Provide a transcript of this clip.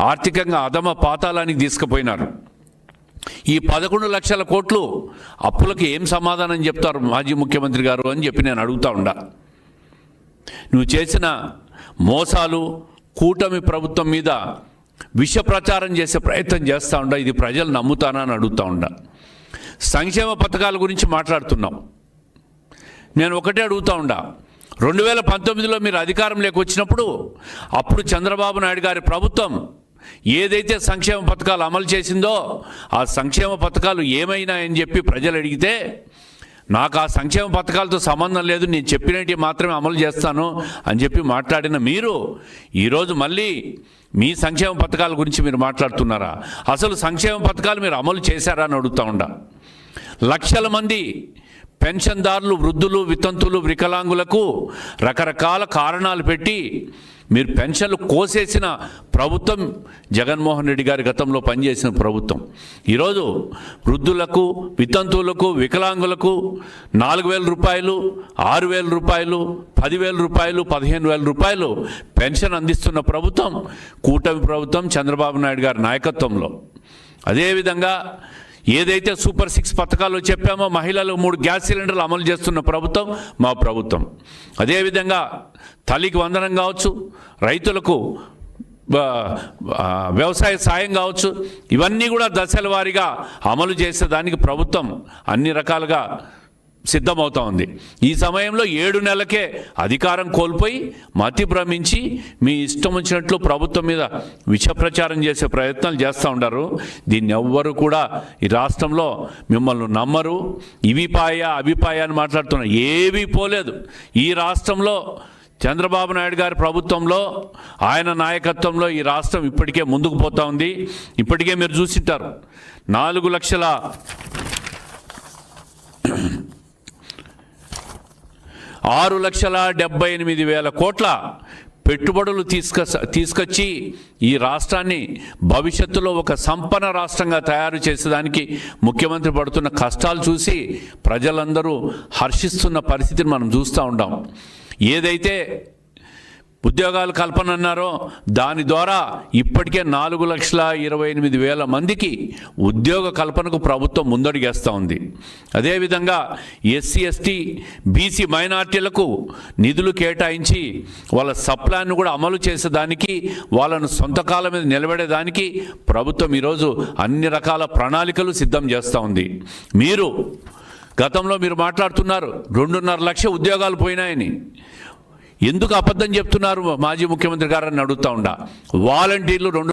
ఆర్థికంగా అధమ పాతాళానికి తీసుకుపోయినారు. ఈ పదకొండు లక్షల కోట్లు అప్పులకు ఏం సమాధానం చెప్తారు మాజీ ముఖ్యమంత్రి గారు అని చెప్పి నేను అడుగుతా ఉండా. నువ్వు చేసిన మోసాలు కూటమి ప్రభుత్వం మీద విష ప్రచారం చేసే ప్రయత్నం చేస్తూ ఉండా ఇది ప్రజలు నమ్ముతానా అని అడుగుతా ఉండా. సంక్షేమ పథకాల గురించి మాట్లాడుతున్నాం. నేను ఒకటే అడుగుతా ఉండా. రెండు వేల పంతొమ్మిదిలో మీరు అధికారం వచ్చినప్పుడు అప్పుడు చంద్రబాబు నాయుడు గారి ప్రభుత్వం ఏదైతే సంక్షేమ పథకాలు అమలు చేసిందో ఆ సంక్షేమ పథకాలు ఏమైనాయని చెప్పి ప్రజలు అడిగితే నాకు ఆ సంక్షేమ పథకాలతో సంబంధం లేదు నేను చెప్పినట్టు మాత్రమే అమలు చేస్తాను అని చెప్పి మాట్లాడిన మీరు ఈరోజు మళ్ళీ మీ సంక్షేమ పథకాల గురించి మీరు మాట్లాడుతున్నారా? అసలు సంక్షేమ పథకాలు మీరు అమలు చేశారా అని అడుగుతా ఉండా. లక్షల మంది పెన్షన్దారులు వృద్ధులు వితంతులు వికలాంగులకు రకరకాల కారణాలు పెట్టి మీరు పెన్షన్లు కోసేసిన ప్రభుత్వం జగన్మోహన్ రెడ్డి గారి గతంలో పనిచేసిన ప్రభుత్వం. ఈరోజు వృద్ధులకు వితంతువులకు వికలాంగులకు నాలుగు వేల రూపాయలు ఆరు వేల రూపాయలు పదివేల రూపాయలు పదిహేను వేల రూపాయలు పెన్షన్ అందిస్తున్న ప్రభుత్వం కూటమి ప్రభుత్వం చంద్రబాబు నాయుడు గారి నాయకత్వంలో. అదేవిధంగా ఏదైతే సూపర్ సిక్స్ పథకాలు చెప్పామో మహిళలు మూడు గ్యాస్ సిలిండర్లు అమలు చేస్తున్న ప్రభుత్వం మా ప్రభుత్వం. అదేవిధంగా తల్లికి వందనం కావచ్చు రైతులకు వ్యవసాయ సాయం కావచ్చు ఇవన్నీ కూడా దశల వారీగా అమలు చేసేదానికి ప్రభుత్వం అన్ని రకాలుగా సిద్ధమవుతోంది. ఈ సమయంలో ఏడు నెలలకే అధికారం కోల్పోయి మతి భ్రమించి మీ ఇష్టం వచ్చినట్లు ప్రభుత్వం మీద విష ప్రచారం చేసే ప్రయత్నాలు చేస్తూ ఉంటారు దీన్ని ఎవ్వరు కూడా ఈ రాష్ట్రంలో మిమ్మల్ని నమ్మరు. ఇవిపాయ అభిపాయ అని మాట్లాడుతున్నారు. ఏవీ పోలేదు. ఈ రాష్ట్రంలో చంద్రబాబు నాయుడు గారి ప్రభుత్వంలో ఆయన నాయకత్వంలో ఈ రాష్ట్రం ఇప్పటికే ముందుకు పోతా ఉంది. ఇప్పటికే మీరు చూసింటారు నాలుగు లక్షల ఆరు లక్షల డెబ్బై ఎనిమిది వేల కోట్ల పెట్టుబడులు తీసుక తీసుకొచ్చి ఈ రాష్ట్రాన్ని భవిష్యత్తులో ఒక సంపన్న రాష్ట్రంగా తయారు చేసేదానికి ముఖ్యమంత్రి పడుతున్న కష్టాలు చూసి ప్రజలందరూ హర్షిస్తున్న పరిస్థితిని మనం చూస్తూ ఉంటాం ఏదైతే ఉద్యోగాలు కల్పన అన్నారో దాని ద్వారా ఇప్పటికే నాలుగు లక్షల ఇరవై ఎనిమిది వేల మందికి ఉద్యోగ కల్పనకు ప్రభుత్వం ముందడుగేస్తూ ఉంది. అదేవిధంగా ఎస్సీ ఎస్టీ బీసీ మైనార్టీలకు నిధులు కేటాయించి వాళ్ళ సప్లాన్ను కూడా అమలు చేసేదానికి వాళ్ళను సొంత కాలం మీద నిలబడేదానికి ప్రభుత్వం ఈరోజు అన్ని రకాల ప్రణాళికలు సిద్ధం చేస్తూ ఉంది. మీరు గతంలో మీరు మాట్లాడుతున్నారు రెండున్నర లక్ష ఉద్యోగాలు పోయినాయని. ఎందుకు అబద్ధం చెప్తున్నారు మాజీ ముఖ్యమంత్రి గారని అడుగుతా ఉండా. వాలంటీర్లు రెండు